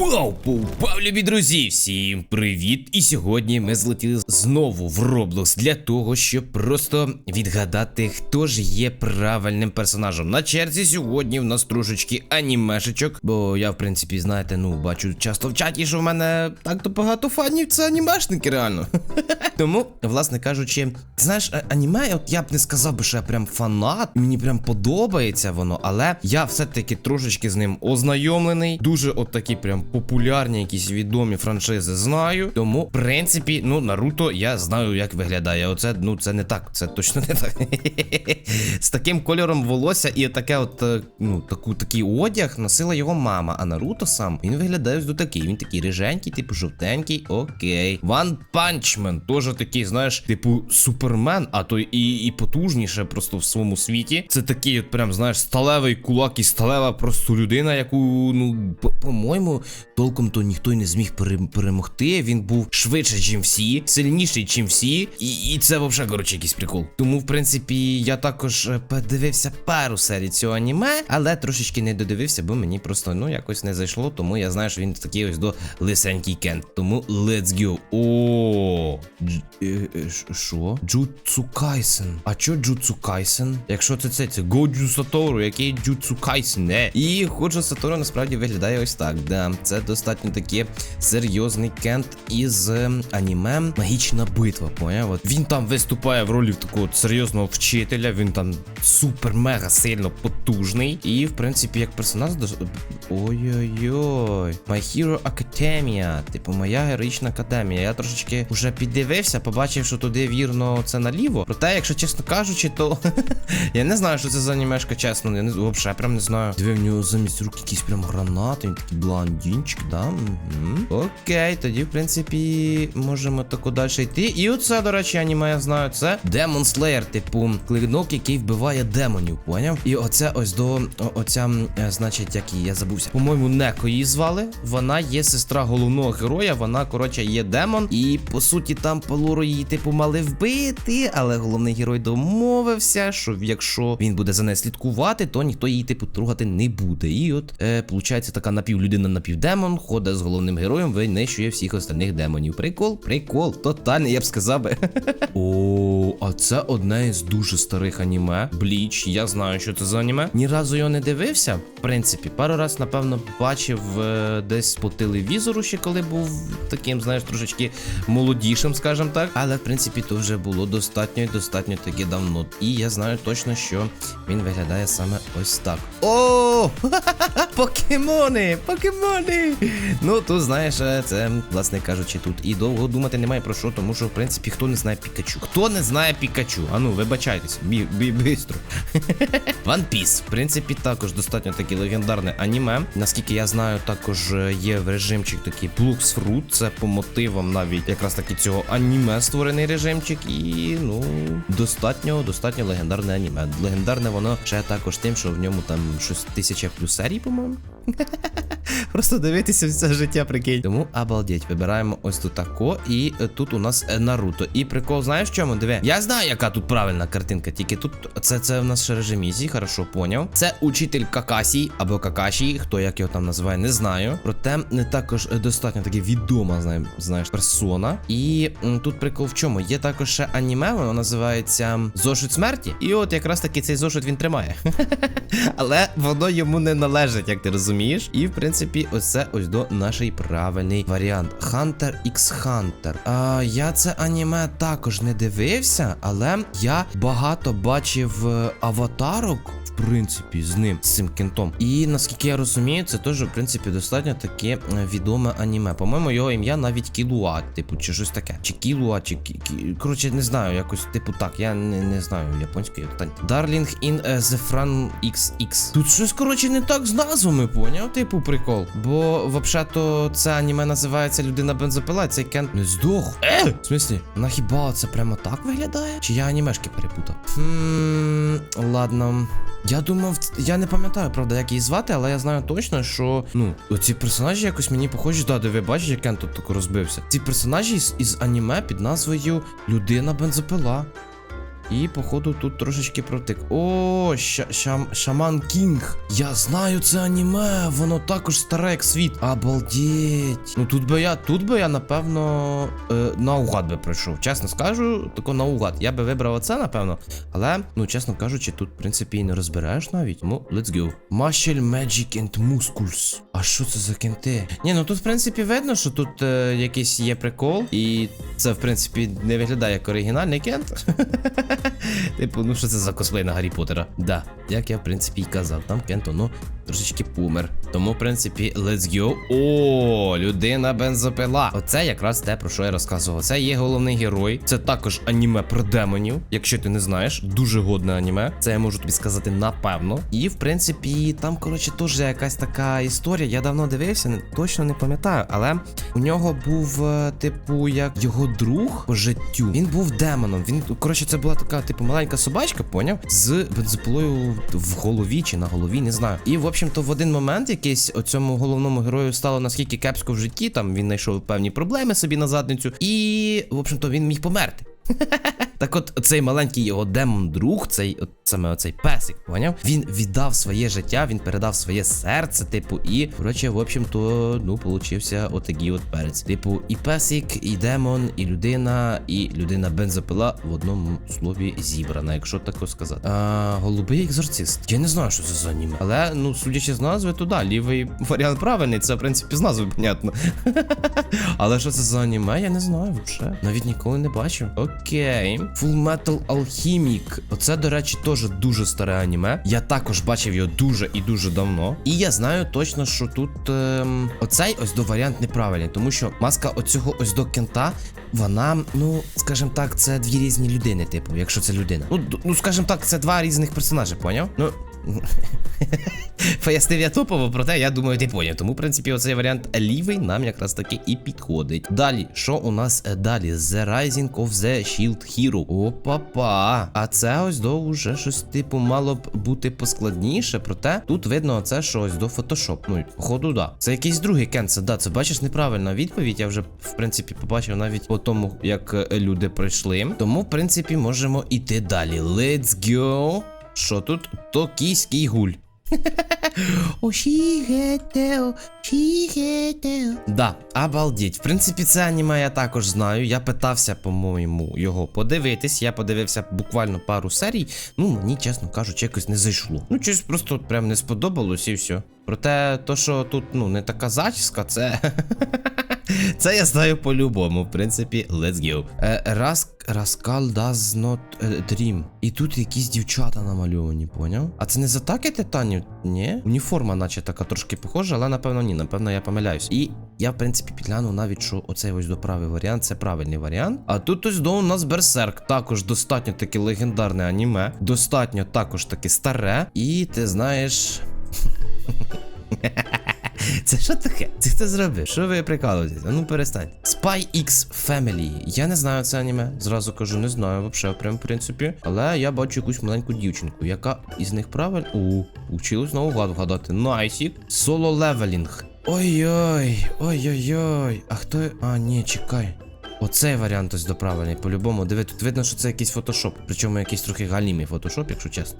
Пау, пау, любі друзі! Всім привіт! І сьогодні ми злетіли знову в Roblox для того, щоб просто відгадати, хто ж є правильним персонажем. На черзі сьогодні в нас трошечки анімешечок, бо я, в принципі, знаєте, ну бачу часто в чаті, що в мене так-то багато фанів, це анімешники, реально. Тому, власне кажучи, знаєш, аніме, от я б не сказав би, що я прям фанат, мені прям подобається воно, але я все-таки трошечки з ним ознайомлений. Дуже от такі прям популярні, якісь відомі франшизи знаю. Тому, в принципі, ну, Наруто я знаю, як виглядає. Оце, ну, це не так, це точно не так. З таким кольором волосся і таке от, е, ну, таку, такий одяг носила його мама. А Наруто сам він виглядає ось до такий. Він такий риженький, типу жовтенький, окей. Ван Панчмен, теж такий, знаєш, типу супермен, а то і, і потужніше просто в своєму світі. Це такий, от прям, знаєш, сталевий кулак і сталева просто людина, яку, ну, по- по-моєму, толком то ніхто й не зміг перемогти. Він був швидше, чим всі, сильніший, чим всі. І, і це взагалі, коротше, якийсь прикол. Тому, в принципі, я також е, подивився пару серій цього аніме, але трошечки не додивився, бо мені просто ну якось не зайшло. Тому я знаю, що він такий ось до лисенький кент. Тому let's go. О, Дж- е, е, ш- що? Джуцу Кайсен. А чо Джуцу Кайсен? Якщо це це, це Годжу Сатору, який Джуцу Кайсен, не. І Годжу Сатору насправді виглядає ось так. Да, це достатньо таки серйозний кент із е, аніме Магічна битва. Поняв? Він там виступає в ролі такого серйозного вчителя. Він там супер-мега сильно потужний. І, в принципі, як персонаж дос- Ой-ой-ой. My Hero Academia. Типу, моя героїчна академія. Я трошечки вже піддивився, побачив, що туди вірно це наліво. Проте, якщо чесно кажучи, то я не знаю, що це за анімешка, чесно. Я не взагалі прям не знаю. Диви, в нього замість рук якісь прям гранати, він такий блондинчик, да? Окей, тоді, в принципі, можемо тако далі йти. І оце, до речі, аніме я знаю. Це Demon Slayer, типу, клинок, який вбиває демонів, поняв? І оце ось до оця, е, значить, як її я забувся. По-моєму, Неко її звали. Вона є сестра головного героя. Вона, коротше, є демон. І по суті, там по її, типу, мали вбити, але головний герой домовився, що якщо він буде за нею слідкувати, то ніхто її, типу, трогати не буде. І от, е, получається, така напівлюдина, напівдемон, ходить з головним героєм, винищує всіх остальних демонів. Прикол, прикол, тотальний, я б сказав би. О, а це одне із дуже старих аніме. Бліч, я знаю, що це за аніме. Ні разу його не дивився. В принципі, пару раз, напевно, бачив е, десь по телевізору, ще коли був таким, знаєш, трошечки молодішим, скажімо так. Але в принципі то вже було достатньо і достатньо таки давно. І я знаю точно, що він виглядає саме ось так. О! Покемони! Покемони! Ну, тут знаєш, е, це, власне кажучи, тут і довго думати немає про що, тому що, в принципі, хто не знає Пікачу. Хто не знає Пікачу? Ану, вибачайтеся, бі, бі, бистро. One Piece, в принципі, також достатньо таке легендарне аніме. Наскільки я знаю, також е, є в режимчик такий Blux Fruit. Це по мотивам навіть якраз таки цього аніме створений режимчик. І ну достатньо, достатньо легендарне аніме. Легендарне воно ще також тим, що в ньому там щось тисяча плюс серій, по-моєму. Просто дивитися все життя, прикинь. Тому обалдеть, вибираємо ось тут тако, і е, тут у нас е, Наруто. І прикол, знаєш в чому? Диви. Я знаю, яка тут правильна картинка, тільки тут це, це в нас ще режим Ізі, хорошо поняв. Це учитель Какасі або Какаші, хто як його там називає, не знаю. Проте не також е, достатньо таки відома, знає- знаєш, персона. І тут прикол в чому? Є також ще аніме, воно називається Зошит смерті. І от якраз таки цей зошит він тримає. Але воно йому не належить, як ти розумієш. І в принципі, оце ось до нашій правильний варіант. Hunter x Hunter. А, я це аніме також не дивився, але я багато бачив е, аватарок. Принципі, з ним, з цим кентом. І наскільки я розумію, це теж, в принципі, достатньо таке е, відоме аніме. По-моєму, його ім'я навіть Кілуа, типу, чи щось таке. Чи Кілуа, чи Кі... Коротше, не знаю, якось, типу, так, я не, не знаю японської питань. Darling in е, the Fran XX. Тут щось, коротше, не так з назвами, поняв? Типу, прикол. Бо, взагалі-то, це аніме називається Людина бензопила, цей кент не здох. Е! В смислі? На хіба це прямо так виглядає? Чи я анімешки перепутав? Хм, ладно. Я думав, я не пам'ятаю, правда, як її звати, але я знаю точно, що ну, оці персонажі якось мені похожі. Да, диви, бачиш, як Кен тут розбився. Ці персонажі із, із аніме під назвою Людина бензопила. І, походу, тут трошечки протик. О, ща, щам, Шаман Кінг. Я знаю це аніме, воно також старе, як світ. Обалдеть. Ну тут би я, тут би я, напевно, е, наугад би пройшов. Чесно скажу, тако наугад. Я би вибрав оце, напевно. Але, ну, чесно кажучи, тут, в принципі, і не розбираєш навіть. Ну, let's go. Muscle, Magic and Muscles. А що це за кенти? Ні, ну тут, в принципі, видно, що тут е, якийсь є прикол. І це, в принципі, не виглядає як оригінальний кент. Типу, ну що це за косплей на Гаррі Поттера? Да, як я, в принципі, і казав, там Кенто, ну, трошечки помер. Тому, в принципі, let's go. О, людина бензопила. Оце якраз те, про що я розказував. Це є головний герой. Це також аніме про демонів. Якщо ти не знаєш, дуже годне аніме. Це я можу тобі сказати напевно. І в принципі, там, коротше, теж якась така історія. Я давно дивився, точно не пам'ятаю, але у нього був, е, типу, як його друг по життю. Він був демоном. Він, коротше, це була така, типу, маленька собачка, поняв? З бензопилою в голові чи на голові, не знаю. І, в общем-то, в один момент якийсь оцьому головному герою стало наскільки кепсько в житті, там він знайшов певні проблеми собі на задницю, і, в общем-то, він міг померти. Так от цей маленький його демон-друг, цей от саме оцей песик, поняв? Він віддав своє життя, він передав своє серце, типу, і, коротше, в общем-то, ну, получився отакий от перець. Типу, і песик, і демон, і людина, і людина бензопила в одному слові зібрана, якщо так сказати. А, голубий екзорцист. Я не знаю, що це за аніме. Але, ну, судячи з назви, то да, лівий варіант правильний, це, в принципі, з назви понятно. Але що це за аніме, я не знаю взагалі. Навіть ніколи не бачив. Окей. Full Metal Alchemic. Оце, до речі, теж дуже старе аніме. Я також бачив його дуже і дуже давно. І я знаю точно, що тут ем, оцей ось до варіант неправильний, тому що маска оцього ось до кента. Вона, ну, скажімо так, це дві різні людини, типу, якщо це людина. Ну, ну скажімо так, це два різних персонажі, поняв? Ну. Пояснив я топово, проте я думаю, ти поняв. Тому, в принципі, оцей варіант лівий нам якраз таки і підходить. Далі, що у нас е, далі? The Rising of the Shield Hero. Опа-па. А це ось до вже щось типу мало б бути поскладніше, проте тут видно це, що ось до. Ну, походу, да. Це якийсь другий кенсел, да, це бачиш неправильна відповідь. Я вже, в принципі, побачив навіть по тому, як е, люди пройшли. Тому, в принципі, можемо іти далі. Let's go. Що тут? Токійський гуль. Ошігетео, шігетео. Да, обалдіть. В принципі, це аніме я також знаю. Я питався, по-моєму, його подивитись. Я подивився буквально пару серій. Ну, мені, чесно кажучи, якось не зайшло. Ну, щось просто прям не сподобалось і все. Проте, то, що тут, ну, не така зачіска, це. Це я знаю по-любому, в принципі, let's go. Е, Раск, Раскал does not е, dream. І тут якісь дівчата намальовані, поняв? А це не з атаки титанів? Ні? Уніформа, наче така трошки похожа, але напевно ні, напевно, я помиляюсь. І я, в принципі, підглянув навіть, що оцей ось доправий варіант це правильний варіант. А тут ось до у нас Берсерк. Також достатньо таки легендарне аніме. Достатньо також таки старе. І ти знаєш. Це що таке? Це хто зробив? Що ви прикалуєтесь? Ну перестань. Spy X Family. Я не знаю це аніме. Зразу кажу, не знаю взагалі, прям в принципі. Але я бачу якусь маленьку дівчинку, яка із них правильно. У, училась наугад вгадати. Найсік. Соло левелінг. Ой-ой, ой-ой-ой. А хто. А, ні, чекай. Оцей варіант ось доправлений, по-любому. Диви, тут видно, що це якийсь фотошоп. Причому якийсь трохи галімий фотошоп, якщо чесно.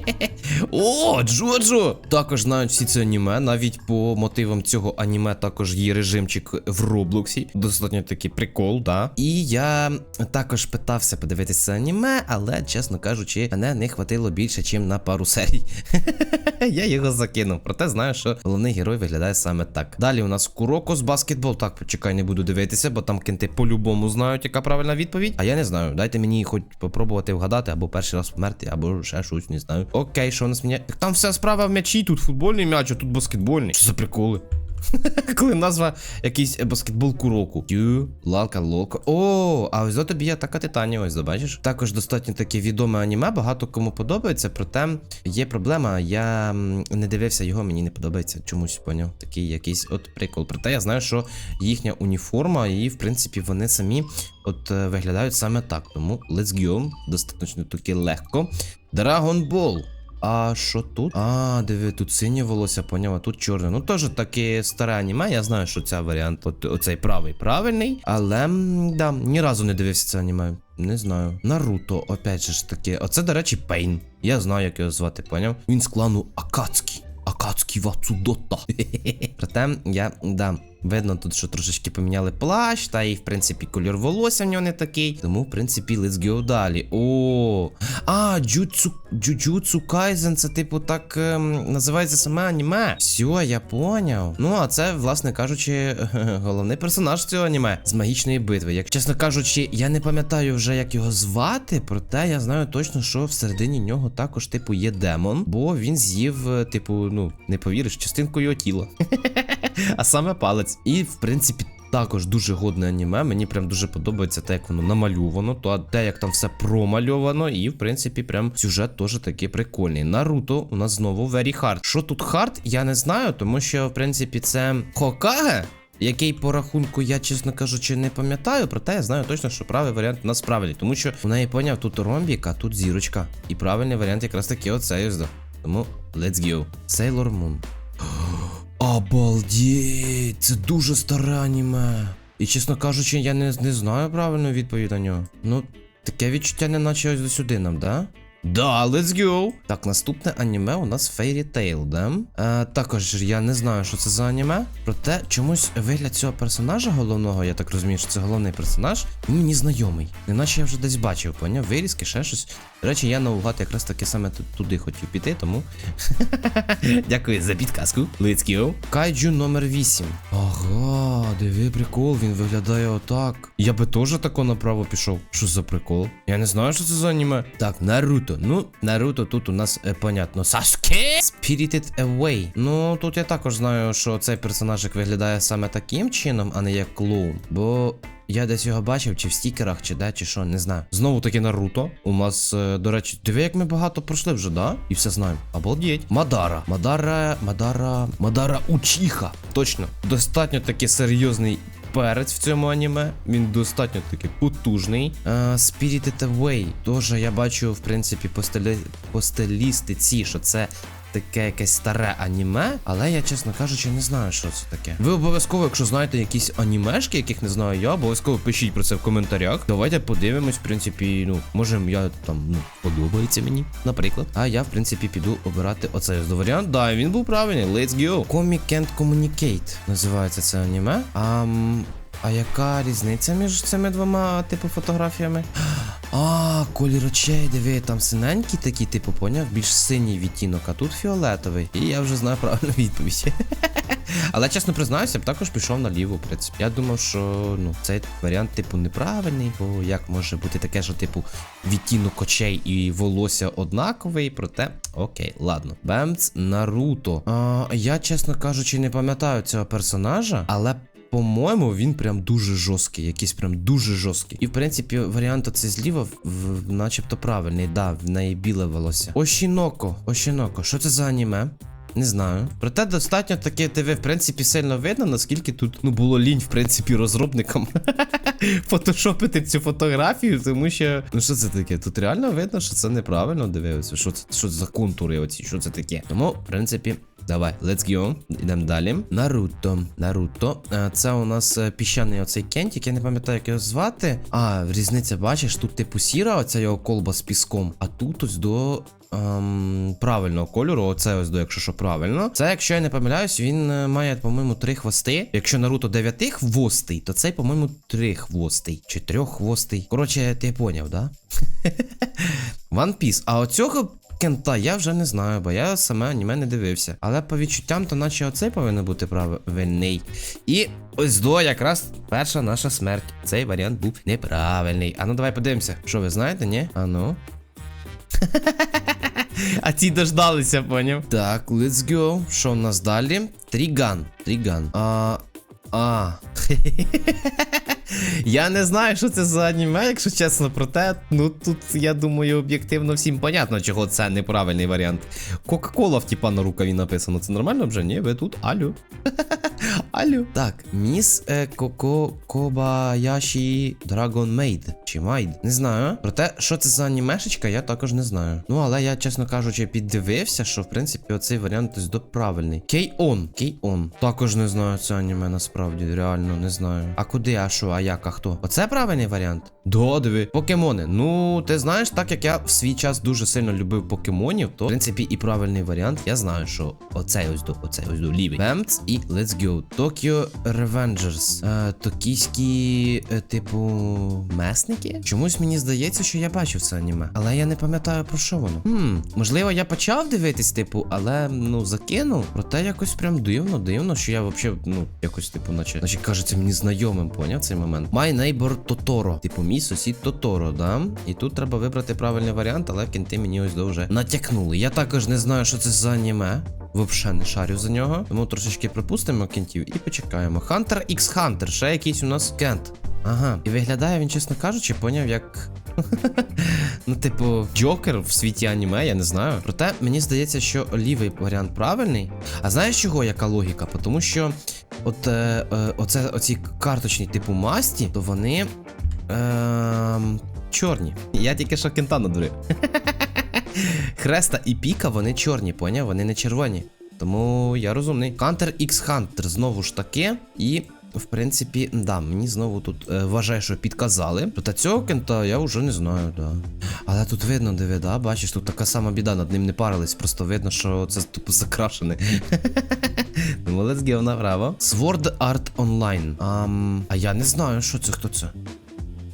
О, Джоджо! Також знають всі це аніме. Навіть по мотивам цього аніме також є режимчик в Роблоксі. Достатньо такий прикол, да. І я також питався подивитися аніме, але, чесно кажучи, мене не хватило більше, ніж на пару серій. я його закинув. Проте знаю, що головний герой виглядає саме так. Далі у нас Куроко з баскетбол. Так, почекай, не буду дивитися, бо там кенти по-любому знають, яка правильна відповідь. А я не знаю. Дайте мені хоч попробувати вгадати, або перший раз померти, або ще щось, не знаю. Окей, що у нас мені. Там вся справа в м'ячі, тут футбольний м'яч, а тут баскетбольний. Що за приколи? Коли назва якийсь баскетбол куроку. Тю, лалка, лока. О, а ось до тобі така титанія, ось забачиш. Також достатньо таке відоме аніме, багато кому подобається, проте є проблема. Я не дивився його, мені не подобається чомусь, поняв. Такий якийсь от прикол. Проте я знаю, що їхня уніформа, і в принципі вони самі от е, виглядають саме так. Тому let's go. Достатньо таки легко. Dragon Ball. А що тут? А, диви, тут синє волосся, поняв, а тут чорне. Ну теж таке старе аніме. Я знаю, що ця варіант, от, оцей правий правильний. Але да, ні разу не дивився це аніме. Не знаю. Наруто, опять же ж таки. Оце, до речі, Пейн. Я знаю, як його звати, поняв? Він з клану Акацкі. Акацкі Вацудота. Проте, я, да, видно тут, що трошечки поміняли плащ, та і, в принципі, кольор волосся в нього не такий. Тому, в принципі, let's go далі. О, а, Джуцу, Джуджуцу Кайзен, це, типу, так ем, називається саме аніме. Все, я поняв. Ну, а це, власне кажучи, головний персонаж цього аніме з магічної битви. Як чесно кажучи, я не пам'ятаю вже, як його звати, проте я знаю точно, що всередині нього також, типу, є демон, бо він з'їв, е, типу, ну, не повіриш, частинку його тіла. а саме палець. І, в принципі, також дуже годне аніме. Мені прям дуже подобається те, як воно намальовано, то те, як там все промальовано, і в принципі, прям сюжет теж такий прикольний. Наруто у нас знову very hard. Що тут хард, я не знаю, тому що, в принципі, це Хокаге. Який по рахунку я, чесно кажучи, не пам'ятаю, проте я знаю точно, що правий варіант у тому що в неї поняв тут ромбік, а тут зірочка. І правильний варіант якраз таки оцей ось. Тому let's go. Sailor Moon. Обалдеть, це дуже старе аніме. І чесно кажучи, я не, не знаю правильну відповідь на нього. Ну, таке відчуття не наче ось сюди нам, да? Да, let's go. Так, наступне аніме у нас Fairy Tail, да? Е, також я не знаю, що це за аніме. Проте чомусь вигляд цього персонажа головного, я так розумію, що це головний персонаж, він мені знайомий. Неначе я вже десь бачив, поняв? Вирізки, ще щось. До речі, я наугад якраз таки саме туди хотів піти, тому. Дякую за підказку. Let's go. Кайджу номер 8. Ага, диви прикол, він виглядає отак. Я би теж тако направо пішов. Що за прикол? Я не знаю, що це за аніме. Так, Наруто. Ну, Наруто тут у нас е, понятно. Саске! Spirited Away. Ну, тут я також знаю, що цей персонажик виглядає саме таким чином, а не як клоун. Бо я десь його бачив, чи в стікерах, чи де, чи що, не знаю. Знову таки Наруто. У нас, е, до речі, диви, як ми багато пройшли вже, да? І все знаємо. Обалдеть. Мадара. Мадара, Мадара, Мадара Учіха. Точно. Достатньо таки серйозний. Перець в цьому аніме, він достатньо таки потужний. Uh, Spirited Away. Тоже я бачу, в принципі, по, стилістиці, що це таке якесь старе аніме, але я, чесно кажучи, не знаю, що це таке. Ви обов'язково, якщо знаєте якісь анімешки, яких не знаю я, обов'язково пишіть про це в коментарях. Давайте подивимось, в принципі, ну, може я там ну, подобається мені, наприклад. А я, в принципі, піду обирати оцей варіант. Да, він був правильний. Let's go. Comic Can't Communicate називається це аніме. А, а яка різниця між цими двома типу фотографіями? А, колір очей, диви, там синенькі такі, типу, поняв, більш синій відтінок, а тут фіолетовий. І я вже знаю правильну відповідь. Але чесно признаюся, б також пішов наліво, в принципі. Я думав, що ну, цей варіант, типу, неправильний, бо як може бути таке, що, типу, відтінок очей і волосся однаковий, проте окей, ладно. Бемц Наруто. А, я, чесно кажучи, не пам'ятаю цього персонажа, але. По-моєму, він прям дуже жорсткий, якийсь прям дуже жорсткий. І в принципі, варіант оце зліва, в, начебто правильний, да, в неї біле волосся. Ошіноко, Ошіноко, що це за аніме? Не знаю. Проте достатньо таке ТВ, в принципі, сильно видно, наскільки тут ну було лінь, в принципі, розробникам фотошопити цю фотографію, тому що. Ну що це таке? Тут реально видно, що це неправильно дивилося. Що це, що це за контури оці, що це таке? Тому, в принципі. Давай, let's go. Ідемо далі. Наруто. Наруто. Е, Це у нас е, піщаний оцей кентік. Я не пам'ятаю, як його звати. А, різниця, бачиш, тут типу сіра, оця його колба з піском, а тут ось до. Ем, правильного кольору, оце ось до, якщо що правильно. Це, якщо я не помиляюсь, він е, має, по-моєму, три хвости. Якщо Наруто дев'яти хвостий, то цей, по-моєму, три хвостий. Чи трьох хвостий. Коротше, ти поняв, да? One Piece. А оцього кента я вже не знаю, бо я саме аніме не дивився. Але по відчуттям, то наче оцей повинен бути правильний. І ось до якраз перша наша смерть. Цей варіант був неправильний. А ну давай подивимося. Що ви знаєте, ні? А ну. А ці дождалися, поняв? Так, let's go. Що в нас далі? Тріган. Тріган. А. А. Я не знаю, що це за аніме, якщо чесно, проте, ну тут, я думаю, об'єктивно всім понятно, чого це неправильний варіант. Кока-кола в тіпа на рукаві написано. Це нормально вже? Ні, ви тут? Алло. Алло. Так, міс е, Коко Кобаяші Dragon Maid. Чи Майд? Не знаю. Проте, що це за анімешечка, я також не знаю. Ну, але я, чесно кажучи, піддивився, що в принципі оцей варіант до правильний. Кей-он. Кей-он. Також не знаю це аніме насправді, реально не знаю. А куди, а що, а як, а хто? Оце правильний варіант? Да. Покемони. Ну, ти знаєш, так як я в свій час дуже сильно любив покемонів, то в принципі і правильний варіант. Я знаю, що оцей ось до, оцей ось до лівий. Бемц і Let's Go. Tokyo Revengers. Е, токійські, е, типу, месники? Чомусь мені здається, що я бачив це аніме. Але я не пам'ятаю про що воно. Хм, можливо, я почав дивитись, типу, але ну закинув. Проте якось прям дивно, дивно, що я взагалі, ну, якось, типу, наче, наче кажеться мені знайомим, поняв цей момент. My neighbor Totoro. Типу, мій сусід Тоторо, да? І тут треба вибрати правильний варіант, але кінти мені ось довже натякнули. Я також не знаю, що це за аніме. Вообще не шарю за нього. Тому трошечки пропустимо кінтів і почекаємо. Hunter X Hunter, ще якийсь у нас кент. Ага. І виглядає він, чесно кажучи, поняв, як. ну, типу, Джокер в світі аніме, я не знаю. Проте мені здається, що лівий варіант правильний. А знаєш чого, яка логіка? Тому що от е, е, оце, оці карточні типу масті, то вони. Е, чорні. Я тільки що кента надурив. Хреста і піка, вони чорні, поняв? Вони не червоні. Тому я розумний. Counter X Hunter знову ж таки. І, в принципі, да, мені знову тут е, вважаю, що підказали. Та цього кента я вже не знаю, да. Але тут видно, диви, да, бачиш, тут така сама біда, над ним не парились, просто видно, що це тупо закрашене. Ну, let's go направо. Sword Art Online. Ам, а я не знаю, що це, хто це.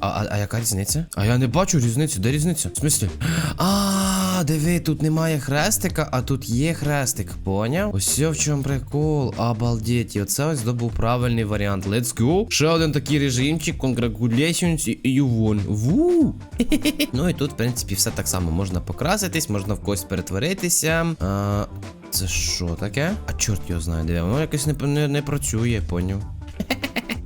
А, а, а яка різниця? А я не бачу різниці. Де різниця? В смислі? А, диви, тут немає хрестика, а тут є хрестик. Поняв? Ось в чому прикол. Обалдеть. І оце ось добув правильний варіант. Let's go. Ще один такий режимчик. Congratulations, you won. Ву. ну і тут, в принципі, все так само. Можна покраситись, можна в когось перетворитися. А, це що таке? А чорт його знає, диви. Воно якось не працює, поняв.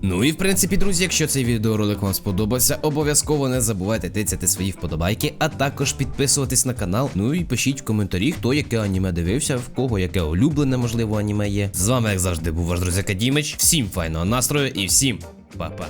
Ну і в принципі, друзі, якщо цей відеоролик вам сподобався, обов'язково не забувайте тицяти свої вподобайки, а також підписуватись на канал. Ну і пишіть в коментарі, хто яке аніме дивився, в кого яке улюблене, можливо, аніме є. З вами, як завжди, був ваш друзяка Дімич. Всім файного настрою і всім па-па.